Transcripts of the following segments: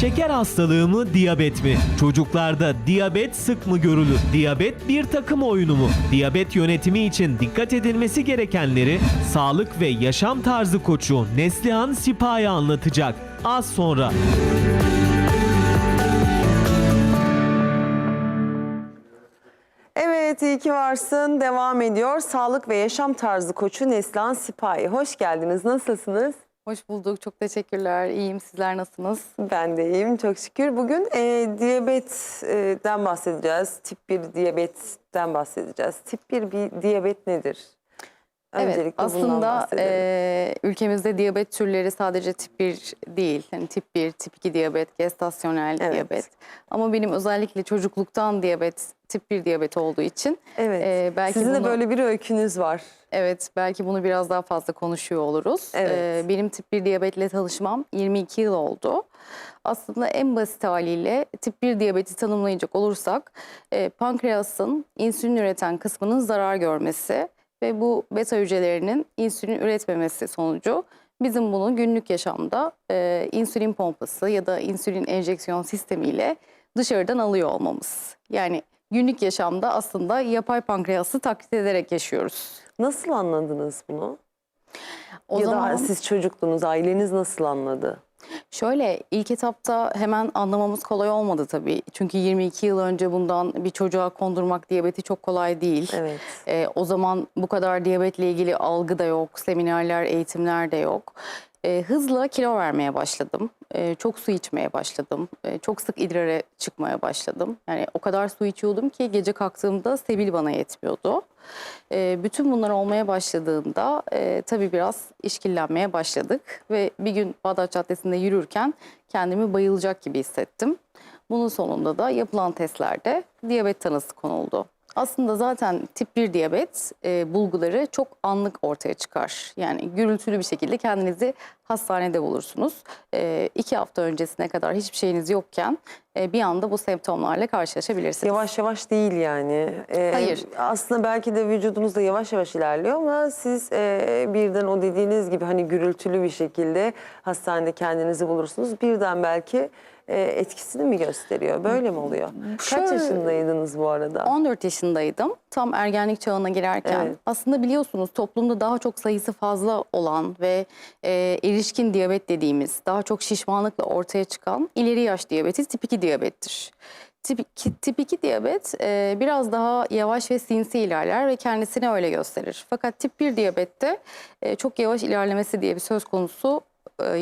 Şeker hastalığı mı, diyabet mi? Çocuklarda diyabet sık mı görülür? Diyabet bir takım oyunu mu? Diyabet yönetimi için dikkat edilmesi gerekenleri sağlık ve yaşam tarzı koçu Neslihan Sipahi anlatacak. Az sonra. Evet iyi ki varsın. Devam ediyor. Sağlık ve yaşam tarzı koçu Neslihan Sipahi. Hoş geldiniz. Nasılsınız? Hoş bulduk. Çok teşekkürler. İyiyim. Sizler nasılsınız? Ben de iyiyim çok şükür. Bugün e, diyabetten bahsedeceğiz. Tip 1 diyabetten bahsedeceğiz. Tip 1 bir diyabet nedir? Evet. Aslında e, ülkemizde diyabet türleri sadece tip 1 değil. Yani tip 1, tip 2 diyabet, gestasyonel Evet. diyabet. Ama benim özellikle çocukluktan diyabet, tip 1 diyabet olduğu için evet. e, belki Sizin de bunu- böyle bir öykünüz var. evet belki bunu biraz daha fazla konuşuyor oluruz. Evet. E, benim tip 1 diyabetle tanışmam 22 yıl oldu. Aslında en basit haliyle tip 1 diyabeti tanımlayacak olursak e, pankreasın insülin üreten kısmının zarar görmesi ve bu beta hücrelerinin insülin üretmemesi sonucu bizim bunu günlük yaşamda e, insülin pompası ya da insülin enjeksiyon sistemiyle dışarıdan alıyor olmamız. Yani günlük yaşamda aslında yapay pankreası taklit ederek yaşıyoruz. Nasıl anladınız bunu? O ya zaman da siz çocukluğunuz, aileniz nasıl anladı? Şöyle ilk etapta hemen anlamamız kolay olmadı tabii. Çünkü 22 yıl önce bundan bir çocuğa kondurmak diyabeti çok kolay değil. Evet. Ee, o zaman bu kadar diyabetle ilgili algı da yok, seminerler, eğitimler de yok. Ee, hızla kilo vermeye başladım. Ee, çok su içmeye başladım. Ee, çok sık idrara çıkmaya başladım. Yani o kadar su içiyordum ki gece kalktığımda sebil bana yetmiyordu. Ee, bütün bunlar olmaya başladığında e, tabii biraz işkillenmeye başladık. Ve bir gün Bağdat Caddesi'nde yürürken kendimi bayılacak gibi hissettim. Bunun sonunda da yapılan testlerde diyabet tanısı konuldu. Aslında zaten tip 1 diyabet e, bulguları çok anlık ortaya çıkar. Yani gürültülü bir şekilde kendinizi hastanede bulursunuz. E, iki hafta öncesine kadar hiçbir şeyiniz yokken e, bir anda bu semptomlarla karşılaşabilirsiniz. Yavaş yavaş değil yani. Ee, Hayır. Aslında belki de vücudunuz da yavaş yavaş ilerliyor ama siz e, birden o dediğiniz gibi hani gürültülü bir şekilde hastanede kendinizi bulursunuz. Birden belki e, etkisini mi gösteriyor? Böyle mi oluyor? Kaç Şöyle- yaşındaydınız bu arada? 14 yaşındaydım. Tam ergenlik çağına girerken. Evet. Aslında biliyorsunuz toplumda daha çok sayısı fazla olan ve e, erişkin diyabet dediğimiz daha çok şişmanlıkla ortaya çıkan ileri yaş diyabeti tip 2 diyabettir. Tip 2, tip 2 diyabet e, biraz daha yavaş ve sinsi ilerler ve kendisini öyle gösterir. Fakat tip 1 diyabette e, çok yavaş ilerlemesi diye bir söz konusu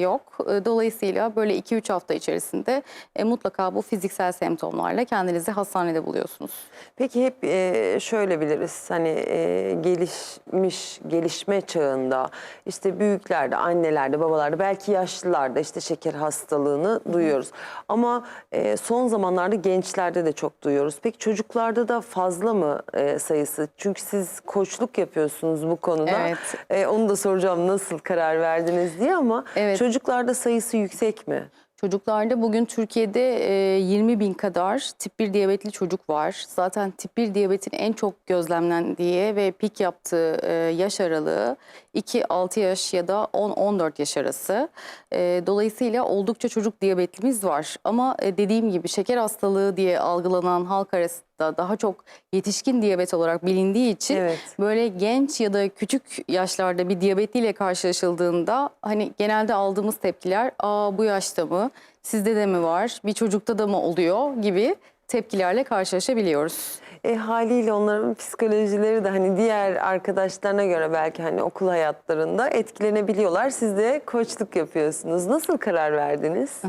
yok. E, Dolayısıyla böyle 2-3 hafta içerisinde e, mutlaka bu fiziksel semptomlarla kendinizi hastanede buluyorsunuz. Peki hep e, şöyle biliriz hani e, gelişmiş gelişme çağında işte büyüklerde, annelerde, babalarda belki yaşlılarda işte şeker hastalığını duyuyoruz. Ama e, son zamanlarda gençlerde de çok duyuyoruz. Peki çocuklarda da fazla mı e, sayısı? Çünkü siz koçluk yapıyorsunuz bu konuda. Evet. E, onu da soracağım nasıl karar verdiniz diye ama Evet. çocuklarda sayısı yüksek mi? Çocuklarda bugün Türkiye'de e, 20 bin kadar tip 1 diyabetli çocuk var. Zaten tip 1 diyabetin en çok gözlemlendiği ve pik yaptığı e, yaş aralığı 2-6 yaş ya da 10-14 yaş arası. E, Dolayısıyla oldukça çocuk diyabetlimiz var. Ama e, dediğim gibi şeker hastalığı diye algılanan halk arasında daha çok yetişkin diyabet olarak bilindiği için Evet. böyle genç ya da küçük yaşlarda bir diyabetliyle karşılaşıldığında hani genelde aldığımız tepkiler aa bu yaşta mı sizde de mi var bir çocukta da mı oluyor gibi tepkilerle karşılaşabiliyoruz. E, haliyle onların psikolojileri de hani diğer arkadaşlarına göre belki hani okul hayatlarında etkilenebiliyorlar. Siz de koçluk yapıyorsunuz. Nasıl karar verdiniz?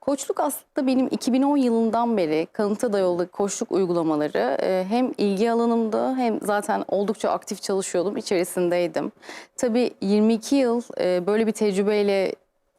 Koçluk aslında benim 2010 yılından beri kanıta dayalı koçluk uygulamaları e, hem ilgi alanımda hem zaten oldukça aktif çalışıyordum, içerisindeydim. Tabii 22 yıl e, böyle bir tecrübeyle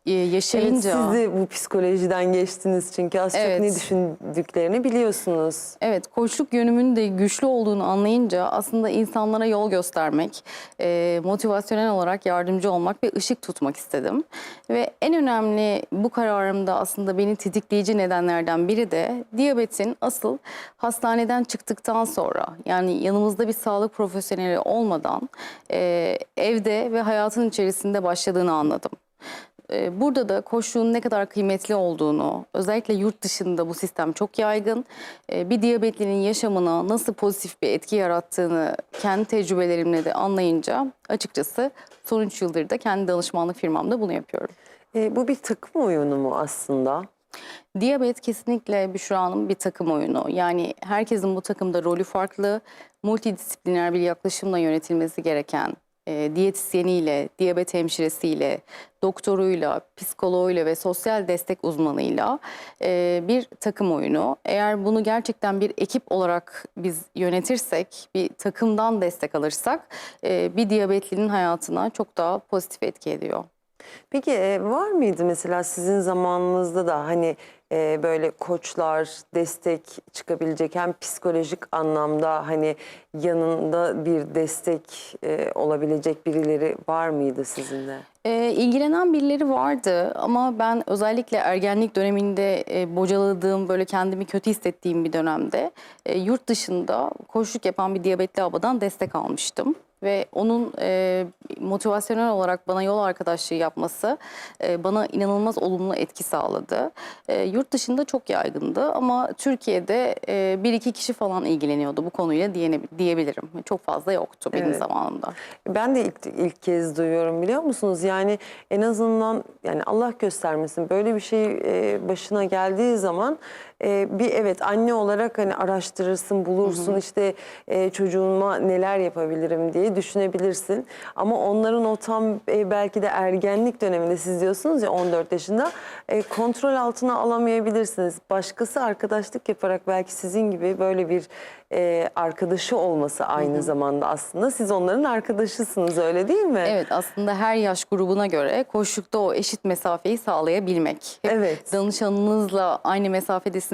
e, Evet, yaşayınca... siz de bu psikolojiden geçtiniz çünkü az Evet. çok ne düşündüklerini biliyorsunuz. Evet, koçluk yönümün de güçlü olduğunu anlayınca aslında insanlara yol göstermek, e, motivasyonel olarak yardımcı olmak ve ışık tutmak istedim. Ve en önemli bu kararımda aslında beni tetikleyici nedenlerden biri de diyabetin asıl hastaneden çıktıktan sonra yani yanımızda bir sağlık profesyoneli olmadan e, evde ve hayatın içerisinde başladığını anladım. Ee, Burada da koşluğun ne kadar kıymetli olduğunu, özellikle yurt dışında bu sistem çok yaygın. Ee, Bir diyabetlinin yaşamına nasıl pozitif bir etki yarattığını kendi tecrübelerimle de anlayınca açıkçası son 3 yıldır da kendi danışmanlık firmamda bunu yapıyorum. E, bu bir takım oyunu mu aslında? Diyabet kesinlikle Büşra Hanım bir takım oyunu. Yani herkesin bu takımda rolü farklı, multidisipliner bir yaklaşımla yönetilmesi gereken e, diyetisyeniyle, diyabet hemşiresiyle, doktoruyla, psikoloğuyla ve sosyal destek uzmanıyla e, bir takım oyunu. Eğer bunu gerçekten bir ekip olarak biz yönetirsek, bir takımdan destek alırsak e, bir diyabetlinin hayatına çok daha pozitif etki ediyor. Peki e, var mıydı mesela sizin zamanınızda da hani e, böyle koçlar, destek çıkabilecek hem psikolojik anlamda hani yanında bir destek e, olabilecek birileri var mıydı sizin de? Ee, ilgilenen birileri vardı ama ben özellikle ergenlik döneminde e, bocaladığım, böyle kendimi kötü hissettiğim bir dönemde e, yurt dışında koşuluk yapan bir diyabetli abadan destek almıştım. Ve onun e, motivasyonel olarak bana yol arkadaşlığı yapması e, bana inanılmaz olumlu etki sağladı. E, yurt dışında çok yaygındı ama Türkiye'de e, bir iki kişi falan ilgileniyordu bu konuyla diyene, diyebilirim. Çok fazla yoktu benim Evet. zamanımda. Ben de ilk, ilk kez duyuyorum biliyor musunuz? Yani en azından yani Allah göstermesin böyle bir şey e, başına geldiği zaman e, bir evet anne olarak hani araştırırsın, bulursun işte e, çocuğuma neler yapabilirim diye düşünebilirsin. Ama onların o tam e, belki de ergenlik döneminde siz diyorsunuz ya 14 yaşında e, kontrol altına alamayabilirsiniz. Başkası arkadaşlık yaparak belki sizin gibi böyle bir e, arkadaşı olması aynı zamanda aslında siz onların arkadaşısınız öyle değil mi? Evet aslında her yaş grubuna göre koşukta o eşit mesafeyi sağlayabilmek. Hep Evet. danışanınızla aynı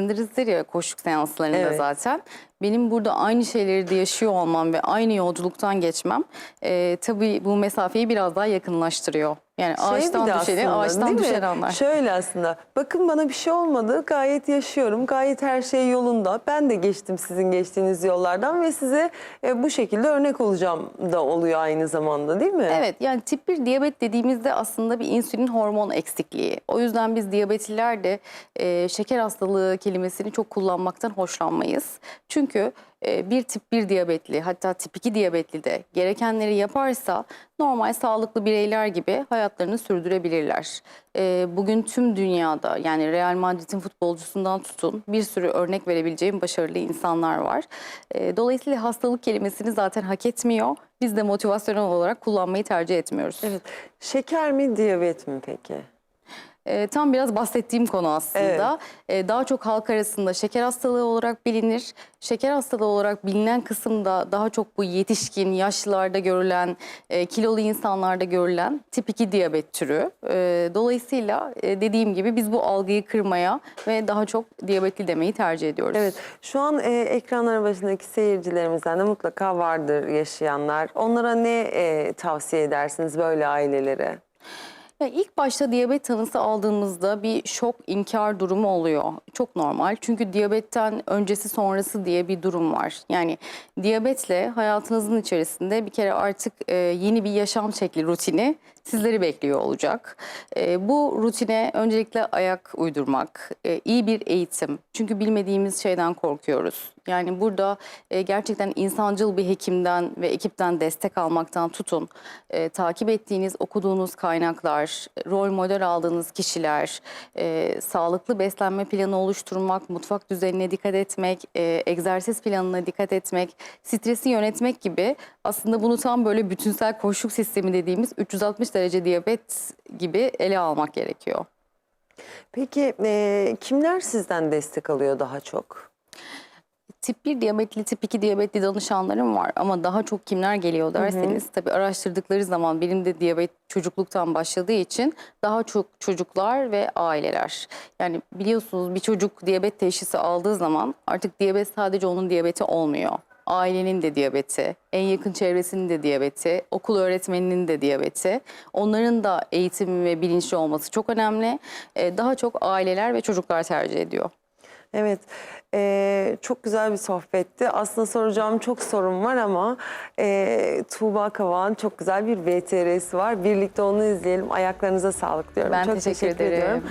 mesafedesinizdir ya koşuk seanslarında Evet. zaten. Benim burada aynı şeyleri de yaşıyor olmam ve aynı yolculuktan geçmem e, tabii bu mesafeyi biraz daha yakınlaştırıyor. Yani Şey ağaçtan düşeni aslında, ağaçtan düşen anlar. Şöyle aslında bakın bana bir şey olmadı gayet yaşıyorum gayet her şey yolunda ben de geçtim sizin geçtiğiniz yollardan ve size e, bu şekilde örnek olacağım da oluyor aynı zamanda değil mi? Evet yani tip 1 diyabet dediğimizde aslında bir insülin hormon eksikliği. O yüzden biz diyabetliler de e, şeker hastalığı kelimesini çok kullanmaktan hoşlanmayız. Çünkü bir tip 1 diyabetli hatta tip 2 diyabetli de gerekenleri yaparsa normal sağlıklı bireyler gibi hayatlarını sürdürebilirler. E, bugün tüm dünyada yani Real Madrid'in futbolcusundan tutun bir sürü örnek verebileceğim başarılı insanlar var. E, dolayısıyla hastalık kelimesini zaten hak etmiyor. Biz de motivasyonel olarak kullanmayı tercih etmiyoruz. Evet. Şeker mi diyabet mi peki? E, tam biraz bahsettiğim konu aslında. E, daha çok halk arasında şeker hastalığı olarak bilinir. Şeker hastalığı olarak bilinen kısımda daha çok bu yetişkin, yaşlılarda görülen, e, kilolu insanlarda görülen tip 2 diyabet türü. E, dolayısıyla e, dediğim gibi biz bu algıyı kırmaya ve daha çok diyabetli demeyi tercih ediyoruz. Evet şu an e, ekranların başındaki seyircilerimizden de mutlaka vardır yaşayanlar. Onlara ne e, tavsiye edersiniz böyle ailelere? Ya ilk başta diyabet tanısı aldığımızda bir şok, inkar durumu oluyor. Çok normal. Çünkü diyabetten öncesi sonrası diye bir durum var. Yani diyabetle hayatınızın içerisinde bir kere artık e, yeni bir yaşam şekli, rutini sizleri bekliyor olacak. E, bu rutine öncelikle ayak uydurmak, e, iyi bir eğitim. Çünkü bilmediğimiz şeyden korkuyoruz. Yani burada e, gerçekten insancıl bir hekimden ve ekipten destek almaktan tutun, e, takip ettiğiniz, okuduğunuz kaynaklar, rol model aldığınız kişiler, e, sağlıklı beslenme planı oluşturmak, mutfak düzenine dikkat etmek, e, egzersiz planına dikkat etmek, stresi yönetmek gibi aslında bunu tam böyle bütünsel koşuk sistemi dediğimiz 360 derece diyabet gibi ele almak gerekiyor. Peki e, kimler sizden destek alıyor daha çok? Tip 1 diyabetli, tip 2 diyabetli danışanlarım var ama daha çok kimler geliyor derseniz tabii araştırdıkları zaman benim de diyabet çocukluktan başladığı için daha çok çocuklar ve aileler. Yani biliyorsunuz bir çocuk diyabet teşhisi aldığı zaman artık diyabet sadece onun diyabeti olmuyor. Ailenin de diyabeti, en yakın çevresinin de diyabeti, okul öğretmeninin de diyabeti. Onların da eğitimi ve bilinçli olması çok önemli. Daha çok aileler ve çocuklar tercih ediyor. Evet, eee, çok güzel bir sohbetti. Aslında soracağım çok sorum var ama eee Tuğba Kavak'ın çok güzel bir VTR'si var. Birlikte onu izleyelim. Ayaklarınıza sağlık diyorum. Ben çok teşekkür teşekkür ederim. ediyorum.